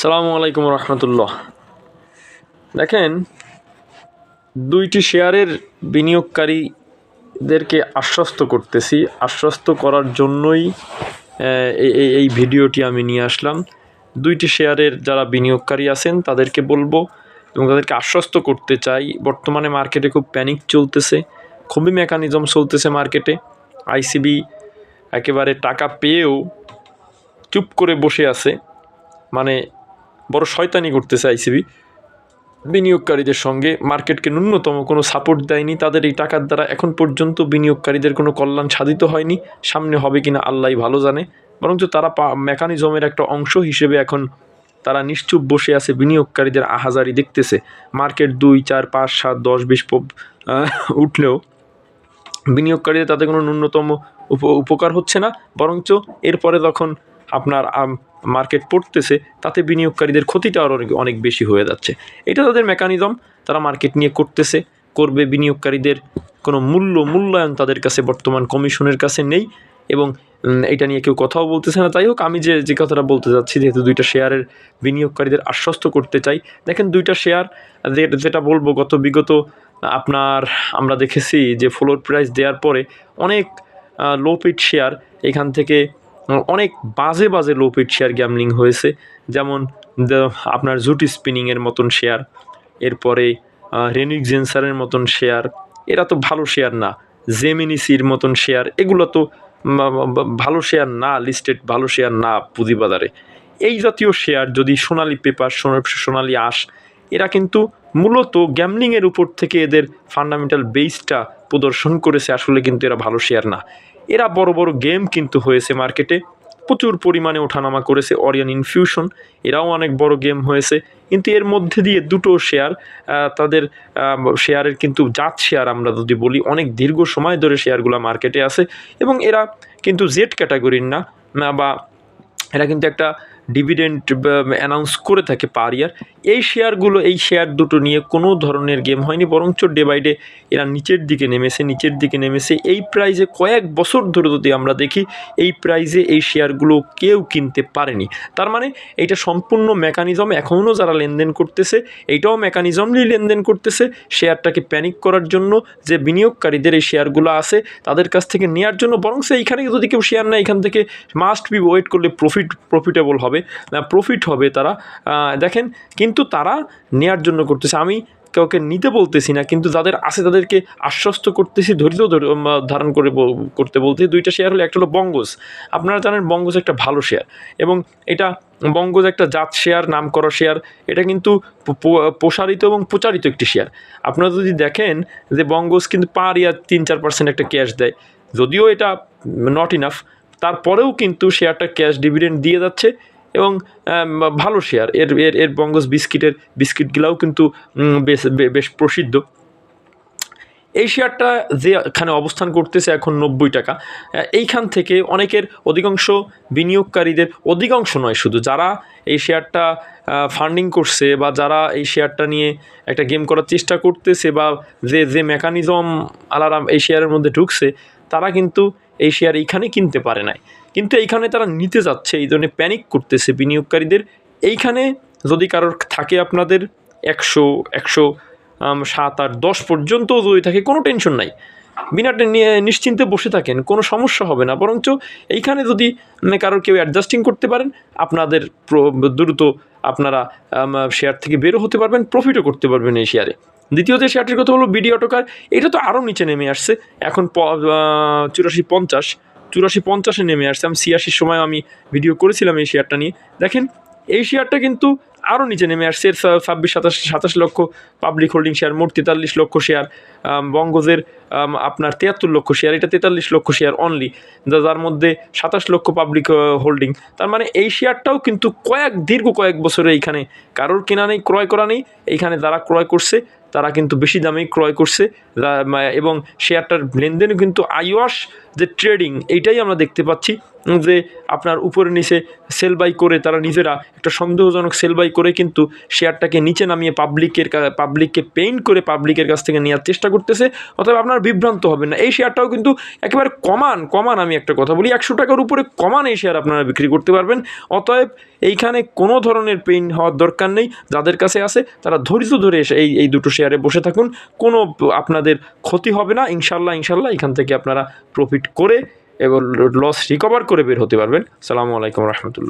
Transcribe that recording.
সালামু আলাইকুম রহমতুল্লাহ। দেখেন, দুইটি শেয়ারের বিনিয়োগকারীদেরকে আশ্বস্ত করতেছি। আশ্বস্ত করার জন্যই এই ভিডিওটি আমি নিয়ে আসলাম। দুইটি শেয়ারের যারা বিনিয়োগকারী আছেন, তাদেরকে বলব এবং তাদেরকে আশ্বস্ত করতে চাই। বর্তমানে মার্কেটে খুব প্যানিক চলতেছে। খুবই মেকানিজম চলতেছে মার্কেটে। আইসিবি একেবারে টাকা পেয়েও চুপ করে বসে আছে। মানে বড় শয়তানি করতেছে আইসিবি। বিনিয়োগকারীদের সঙ্গে মার্কেটকে ন্যূনতম কোনো সাপোর্ট দেয়নি। তাদের এই টাকার দ্বারা এখন পর্যন্ত বিনিয়োগকারীদের কোনো কল্যাণ সাধিত হয়নি। সামনে হবে কিনা আল্লাহ ভালো জানে। বরঞ্চ তারা মেকানিজমের একটা অংশ হিসেবে এখন তারা নিশ্চুপ বসে আছে বিনিয়োগকারীদের আহাজারি দেখতেছে। মার্কেট দুই, চার, পাঁচ, সাত, দশ, বিশ উঠলেও বিনিয়োগকারীদের তাতে কোনো ন্যূনতম উপ- উপকার হচ্ছে না। বরঞ্চ এরপরে তখন আপনার মার্কেট পড়তেছে, তাতে বিনিয়োগকারীদের ক্ষতিটা আরও অনেক বেশি হয়ে যাচ্ছে। এটা তাদের মেকানিজম তারা মার্কেট নিয়ে করতেছে, করবে, বিনিয়োগকারীদের কোনো মূল্য, মূল্যায়ন তাদের কাছে বর্তমান কমিশনের কাছে নেই এবং এটা নিয়ে কেউ কথাও বলতেছে না। তাই হোক, আমি যে যে কথাটা বলতে যাচ্ছি, যেহেতু দুইটা শেয়ারের বিনিয়োগকারীদের আশ্বস্ত করতে চাই, দেখেন দুইটা শেয়ার যেটা বলব, গত বিগত, আপনার আমরা দেখেছি যে ফ্লোর প্রাইস দেওয়ার পরে অনেক লো পিট শেয়ার এখান থেকে অনেক বাজে বাজে লো পিট শেয়ার গ্যামলিং হয়েছে। যেমন আপনার জুটি স্পিনিংয়ের মতন শেয়ার এরপরে রেনিক জেন্সারের মতন শেয়ার এরা তো ভালো শেয়ার না। জেমিনিসির মতন শেয়ার এগুলো তো ভালো শেয়ার না লিস্টেড ভালো শেয়ার না পুঁজিবাজারে। এই জাতীয় শেয়ার যদি সোনালি পেপার সোনালি আঁশ, এরা কিন্তু মূলত গ্যামলিংয়ের উপর থেকে এদের ফান্ডামেন্টাল বেসটা প্রদর্শন করেছে, আসলে কিন্তু এরা ভালো শেয়ার না। এরা বড় বড় গেম কিন্তু হয়েছে মার্কেটে। প্রচুর পরিমাণে ওঠানামা করেছে অরিয়ান ইনফিউশন এরাও অনেক বড় গেম হয়েছে। কিন্তু এর মধ্যে দিয়ে দুটো শেয়ার তাদের শেয়ারের কিন্তু জাত শেয়ার আমরা যদি বলি, অনেক দীর্ঘ সময় ধরে শেয়ারগুলো মার্কেটে আছে। এবং এরা কিন্তু জেড ক্যাটাগরির না বা এরা কিন্তু একটা ডিভিডেন্ড অ্যানাউন্স করে থাকে পার ইয়ার এই শেয়ারগুলো এই শেয়ার দুটো নিয়ে কোনো ধরনের গেম হয়নি, বরঞ্চ ডে বাই ডে এরা নিচের দিকে নেমেছে, নিচের দিকে নেমেছে। এই প্রাইজে কয়েক বছর ধরে যদি আমরা দেখি, এই প্রাইজে এই শেয়ারগুলো কেউ কিনতে পারেনি। তার মানে এইটা সম্পূর্ণ মেকানিজম এখনও যারা লেনদেন করতেছে, এইটাও মেকানিজমলি লেনদেন করতেছে। শেয়ারটাকে প্যানিক করার জন্য যে বিনিয়োগকারীদের এই শেয়ারগুলো আছে, তাদের কাছ থেকে নেওয়ার জন্য। বরং সে এইখানে যদি কেউ শেয়ার নেয় এখান থেকে মাস্ট বি ওয়েট করলে প্রফিট প্রফিটেবল হবে। প্রফিট হবে তারা দেখেন কিন্তু তারা নেয়ার জন্য করতেছে। আমি কাউকে নিতে বলতেছি না, কিন্তু যাদের আছে তাদেরকে আশ্বস্ত করতেছি ধৈর্য ধারণ করে করতে বলতে দুইটা শেয়ার হলো, একটা হলো বঙ্গজ। আপনারা জানেন বঙ্গজ একটা ভালো শেয়ার এবং এটা বঙ্গজ একটা জাত শেয়ার নাম করা শেয়ার এটা কিন্তু প্রসারিত এবং প্রচারিত একটি শেয়ার আপনারা যদি দেখেন যে বঙ্গজ কিন্তু পার ইয়ার তিন চার পার্সেন্ট একটা ক্যাশ দেয়, যদিও এটা নট ইনাফ তারপরেও কিন্তু শেয়ারটা ক্যাশ ডিভিডেন্ড দিয়ে যাচ্ছে এবং ভালো শেয়ার এর এর এর বঙ্গস বিস্কিটের বিস্কিটগুলাও কিন্তু বেশ বেশ প্রসিদ্ধ। এই শেয়ারটা যেখানে অবস্থান করতেছে এখন নব্বই টাকা এইখান থেকে অনেকের অধিকাংশ বিনিয়োগকারীদের অধিকাংশ নয় শুধু। যারা এই শেয়ারটা ফান্ডিং করছে বা যারা এই শেয়ারটা নিয়ে একটা গেম করার চেষ্টা করতেছে বা যে যে মেকানিজম আলারাম এই শেয়ারের মধ্যে ঢুকছে তারা কিন্তু এই শেয়ার এইখানে কিনতে পারে নাই। কিন্তু এইখানে তারা নিতে যাচ্ছে, এই জন্য প্যানিক করতেছে বিনিয়োগকারীদের। এইখানে যদি কারোর থাকে আপনাদের একশো একশো সাত আট, দশ পর্যন্ত যদি থাকে, কোনো টেনশন নাই। বিনা নিয়ে নিশ্চিন্তে বসে থাকেন, কোনো সমস্যা হবে না। বরঞ্চ এইখানে যদি কারোর কেউ অ্যাডজাস্টিং করতে পারেন, আপনাদের দ্রুত আপনারা শেয়ার থেকে বেরো হতে পারবেন প্রফিটও করতে পারবেন এই শেয়ারে দ্বিতীয় যে শেয়ারটির কথা হলো বিডি অটোকার। এটা তো আরও নিচে নেমে আসছে। এখন চুরাশি পঞ্চাশ। চুরাশি পঞ্চাশে নেমে আসছে। আমি ছিয়াশির সময় আমি ভিডিও করেছিলাম এই শেয়ারটা নিয়ে। দেখেন, এই শেয়ারটা কিন্তু আরও নিচে নেমে আসছে। এর ছাব্বিশ, সাতাশ সাতাশ লক্ষ পাবলিক হোল্ডিং শেয়ার মোট তেতাল্লিশ লক্ষ শেয়ার বঙ্গজের আপনার তিয়াত্তর লক্ষ শেয়ার এটা তেতাল্লিশ লক্ষ শেয়ার অনলি যার মধ্যে সাতাশ লক্ষ পাবলিক হোল্ডিং তার মানে এই শেয়ারটাও কিন্তু কয়েক, দীর্ঘ কয়েক বছরে এইখানে কারোর কেনা নেই, ক্রয় করা নেই। এইখানে যারা ক্রয় করছে তারা কিন্তু বেশি দামেই ক্রয় করছে এবং শেয়ারটার লেনদেনও কিন্তু আইওয়াস যে ট্রেডিং এইটাই আমরা দেখতে পাচ্ছি যে আপনার উপরে নিচে সেল বাই করে তারা নিজেরা একটা সন্দেহজনক সেল বাই করে কিন্তু শেয়ারটাকে নিচে নামিয়ে পাবলিকের পাবলিককে পেইন্ট করে পাবলিকের কাছ থেকে নেওয়ার চেষ্টা করতেছে অথবা আপনার বিভ্রান্ত হবেন না। এই শেয়ারটাও কিন্তু একেবারে কমান কমান আমি একটা কথা বলি, একশো টাকার উপরে কমান এই শেয়ার আপনারা বিক্রি করতে পারবেন। অতএব এইখানে কোনো ধরনের পেইন হওয়ার দরকার নেই, যাদের কাছে আছে তারা ধৈর্য ধরে এসে এই এই দুটো শেয়ারে বসে থাকুন, কোনো আপনাদের ক্ষতি হবে না। ইনশাল্লাহ ইনশাল্লাহ এখান থেকে আপনারা প্রফিট করে এবং লস রিকভার করে বের হতে পারবেন। সালামু আলাইকুম রহমতুল্লাহ।